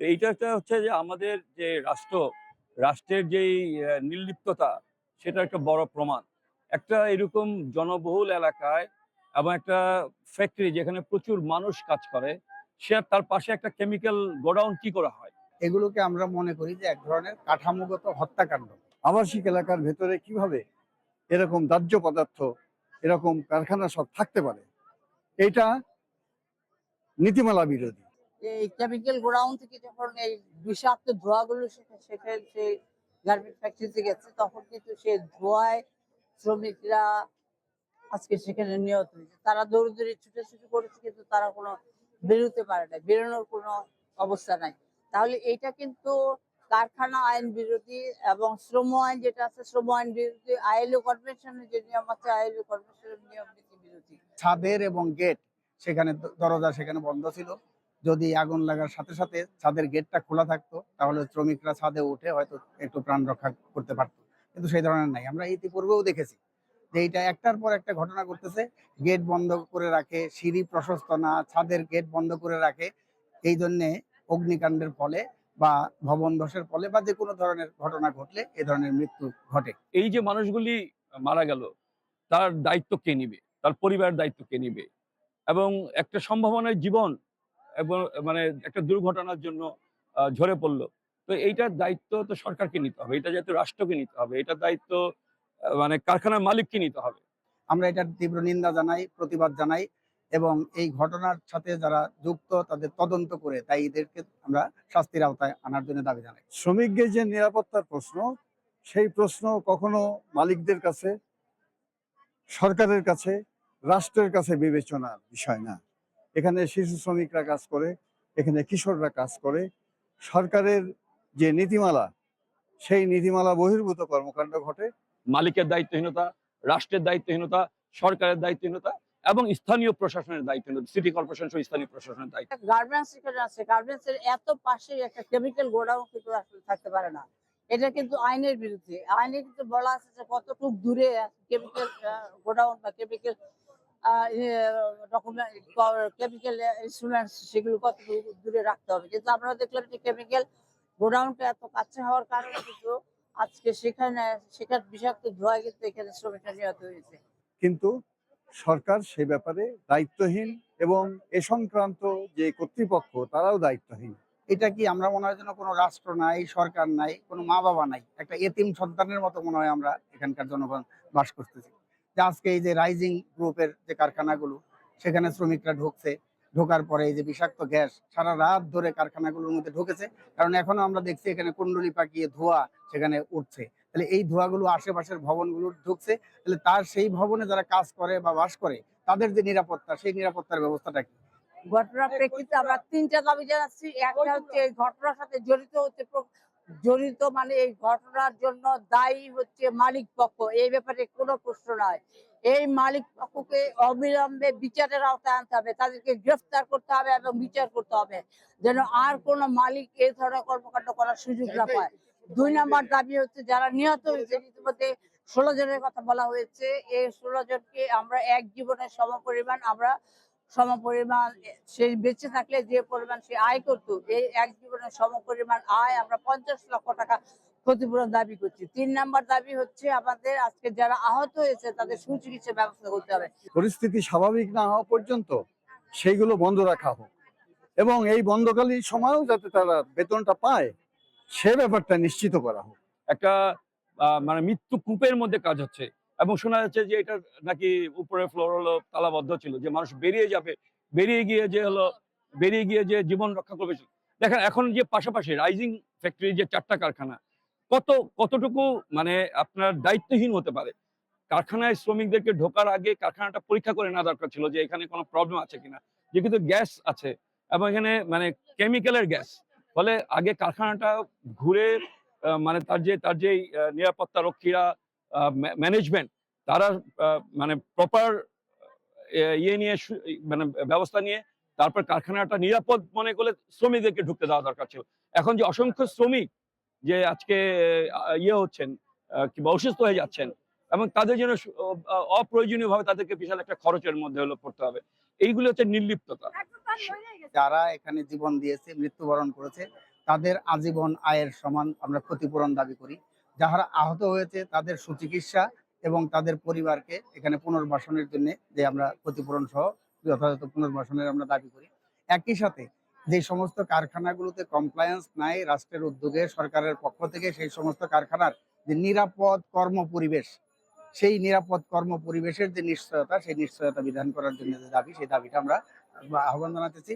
এইটা একটা হচ্ছে যে আমাদের যে রাষ্ট্র, রাষ্ট্রের যেই নির্লিপ্ততা, সেটা একটা বড় প্রমাণ। একটা এরকম জনবহুল এলাকায় এবং একটা ফ্যাক্টরি যেখানে প্রচুর মানুষ কাজ করে সে তার পাশে একটা কেমিক্যাল গোডাউন কি করা হয়? এগুলোকে আমরা মনে করি যে এক ধরনের কাঠামোগত হত্যাকাণ্ড। আবাসিক এলাকার ভেতরে কীভাবে এরকম দাহ্য পদার্থ এরকম কারখানা সব থাকতে পারে এটা নীতিমালা বিরোধী। এই কেমিক্যাল গোডাউন থেকে যখন এই বিষাক্ত ধোঁয়াগুলো সেখানে সেখানে সেই গার্মেন্ট ফ্যাক্টরিতে গেছে তখন কিন্তু সেই ধোঁয়ায় শ্রমিকরা আজকে সেখানে নিহত হয়েছে। তারা দৌড়দৌড়ি ছুটাছুটি করেছে কিন্তু তারা কোনো বেরোতে পারে না বেরোনোর কোনো অবস্থা নাই। তাহলে এটা কিন্তু কারখানা আইন বিরোধী এবং শ্রম আইন যেটা আছে, শ্রম আইন বিরোধী, আইএলও কনভেনশনের যে নিয়ম আছে, আইএলও কনভেনশনের নিয়ম নীতি বিরোধী। ছাদের এবং গেট, সেখানে দরজা সেখানে বন্ধ ছিল। যদি আগুন লাগার সাথে সাথে ছাদের গেটটা খোলা থাকতো, তাহলে শ্রমিকরা ছাদে উঠে হয়তো একটু প্রাণ রক্ষা করতে পারতো। কিন্তু সেই ধরনের নাই। আমরা ইতিপূর্বেও দেখেছি। যে এইটা একটার পর একটা ঘটনা করতেছে গেট বন্ধ করে রাখে, সিঁড়ি প্রশস্ত না, ছাদের গেট বন্ধ করে রাখে। এই জন্যে অগ্নিকাণ্ডের ফলে বা ভবন ধসের ফলে বা যে কোনো ধরনের ঘটনা ঘটলে এ ধরনের মৃত্যু ঘটে। এই যে মানুষগুলি মারা গেল, তার দায়িত্ব কে নিবে? তার পরিবারের দায়িত্ব কে নিবে? এবং একটা সম্ভাবনায় জীবন এবং মানে একটা দুর্ঘটনার জন্য ঝরে পড়ল। তো এইটার দায়িত্ব তো সরকারকে নিতে হবে। এটা যাতে রাষ্ট্রকে নিতে হবে, এটার দায়িত্ব মানে কারখানার মালিককে নিতে হবে। আমরা এটার তীব্র নিন্দা জানাই প্রতিবাদ জানাই এবং এই ঘটনার সাথে যারা যুক্ত তাদের তদন্ত করে তাই এদেরকে আমরা শাস্তির আওতায় আনার জন্য দাবি জানাই। শ্রমিকদের যে নিরাপত্তার প্রশ্ন সেই প্রশ্ন কখনো মালিকদের কাছে সরকারের কাছে রাষ্ট্রের কাছে বিবেচনার বিষয় না। এখানে শিশু শ্রমিকরা কাজ করে এখানে কিশোররা কাজ করে। সরকারের যে নীতিমালা সেই নীতিমালা বহির্ভূত কর্মকাণ্ড ঘটে। মালিকের দায়িত্বহীনতা, রাষ্ট্রের দায়িত্বহীনতা, সরকারের দায়িত্বহীনতা এবং স্থানীয় প্রশাসনের দায়িত্বহীনতা সিটি কর্পোরেশন সহ স্থানীয় প্রশাসনের দায়িত্ব। গার্মেন্টস আছে গার্মেন্টস এর এত পাশে একটা কেমিক্যাল গোডাউন কিন্তু আসলে থাকতে পারে না। এটা কিন্তু আইনের বিরুদ্ধে। আইনে কিন্তু বলা আছে যে কতটুকু দূরে কেমিক্যাল গোডাউন বা কেমিক্যাল ডকুমেন্ট কেমিক্যাল ইনস্ট্রুমেন্টস সেগুলো কতটুকু দূরে রাখতে হবে। কিন্তু আমরা দেখলাম যে কেমিক্যাল গোডাউনটা এত কাছে হওয়ার কারণে কিন্তু আজকে সেখানে সেখানে বিষাক্ত ধোঁয়া কিন্তু এখানে শ্রমিকরা নিহত হয়েছে। কিন্তু সরকার সে ব্যাপারে দায়িত্বহীন এবং এ সংক্রান্ত যে কর্তৃপক্ষ তারাও দায়িত্বহীন। এটা কি আমরা মনে হয় যেন কোনো রাষ্ট্র নাই সরকার নাই কোনো মা বাবা নাই একটা এতিম সন্তানের মতো মনে হয় আমরা এখানকার জনগণ বাস করতেছি। যে আজকে এই যে রাইজিং গ্রুপের যে কারখানাগুলো সেখানে শ্রমিকরা ঢুকছে ঢোকার পরে এই যে বিষাক্ত গ্যাস সারা রাত ধরে কারখানাগুলোর মধ্যে ঢুকেছে। কারণ এখনও আমরা দেখছি এখানে কুণ্ডলি পাকিয়ে ধোঁয়া সেখানে উঠছে। তাহলে এই ধোঁয়াগুলো আশেপাশের ভবনগুলো ঢুকছে। তাহলে তার সেই ভবনে যারা কাজ করে বা বাস করে, তাদের যে নিরাপত্তা, সেই নিরাপত্তার ব্যবস্থাটা কি? ঘটনার প্রেক্ষিতে আমরা তিনটা দাবি জানাচ্ছি। একটা হচ্ছে এই ঘটনার সাথে জড়িত হচ্ছে জড়িত মানে এই ঘটনার জন্য দায়ী হচ্ছে মালিক পক্ষ। এই ব্যাপারে কোনো প্রশ্ন নয় এই মালিক পক্ষকে অবিলম্বে বিচারের আওতায় আনতে হবে। তাদেরকে গ্রেফতার করতে হবে এবং বিচার করতে হবে। যেন আর কোনো মালিক এই ধরনের কর্মকাণ্ড করার সুযোগ না পায়। দুই নম্বর দাবি হচ্ছে, যারা নিহত হয়েছে, ইতিমধ্যে ষোলো জনের কথা বলা হয়েছে। এই ষোলো জনকে আমরা এক জীবনের সমপরিমাণ আমরা সমপরিমাণ সেই বেঁচে থাকলে যে পরিমাণ সে আয় করতো এই এক জীবনের সমপরিমাণ আয় আমরা পঞ্চাশ লক্ষ টাকা ক্ষতিপূরণ দাবি করছি। তিন নাম্বার দাবি হচ্ছে আমাদের আজকে যারা আহত হয়েছে তাদের সুচিকিৎসা ব্যবস্থা করতে হবে। পরিস্থিতি স্বাভাবিক না হওয়া পর্যন্ত সেইগুলো বন্ধ রাখা হোক এবং এই বন্ধকালীন সময়ও যাতে তারা বেতনটা পায় সে ব্যাপারটা নিশ্চিত করা হোক। একটা আহ, মানে মৃত্যু কূপের মধ্যে কাজ হচ্ছে। এবং শোনা যাচ্ছে যে এটা নাকি উপরে ফ্লোর হলো তালাবদ্ধ ছিল, যে মানুষ বেরিয়ে যাবে, বেরিয়ে গিয়ে যে হলো, বেরিয়ে গিয়ে যে জীবন রক্ষা করবে। দেখেন, এখন যে পাশাপাশি রাইজিং ফ্যাক্টরি যে চারটা কারখানা, কত, কতটুকু মানে আপনার দায়িত্বহীন হতে পারে? কারখানায় শ্রমিকদেরকে ঢোকার আগে কারখানাটা পরীক্ষা করে না দরকার ছিল যে এখানে কোনো প্রবলেম আছে কিনা। যে কিন্তু গ্যাস আছে, এবং এখানে মানে কেমিক্যালের গ্যাস ফলে আগে কারখানাটা ঘুরে মানে তার যে তার যে নিরাপত্তা রক্ষীরা ম্যানেজমেন্ট তারা মানে প্রপার ইয়ে নিয়ে মানে ব্যবস্থা নিয়ে তারপর কারখানাটা নিরাপদ মনে করলে শ্রমিকদেরকে ঢুকতে দেওয়া দরকার ছিল। এখন যে অসংখ্য শ্রমিক যে আজকে ইয়ে হচ্ছেন কিংবা অসুস্থ হয়ে যাচ্ছেন এবং তাদের জন্য অপ্রয়োজনীয় ভাবে তাদেরকে বিশাল একটা খরচের মধ্যে হলো পড়তে হবে। এইগুলো হচ্ছে নির্লিপ্ততা। যারা এখানে জীবন দিয়েছে, মৃত্যুবরণ করেছে, তাদের আজীবন আয়ের সমান আমরা ক্ষতিপূরণ দাবি করি। যারা আহত হয়েছে তাদের সুচিকিৎসা এবং তাদের পরিবারকে এখানে পুনর্বাসনের জন্য যে আমরা ক্ষতিপূরণ সহ যথাযথ পুনর্বাসনের আমরা দাবি করি। একই সাথে যে সমস্ত কারখানাগুলোতে কমপ্লায়েন্স নাই রাষ্ট্রের উদ্যোগে সরকারের পক্ষ থেকে সেই সমস্ত কারখানার যে নিরাপদ কর্ম পরিবেশ, সেই নিরাপদ কর্ম পরিবেশের যে নিশ্চয়তা, সেই নিশ্চয়তা বিধান করার জন্য যে দাবি, সেই দাবিটা আমরা আহ্বান জানাতেছি।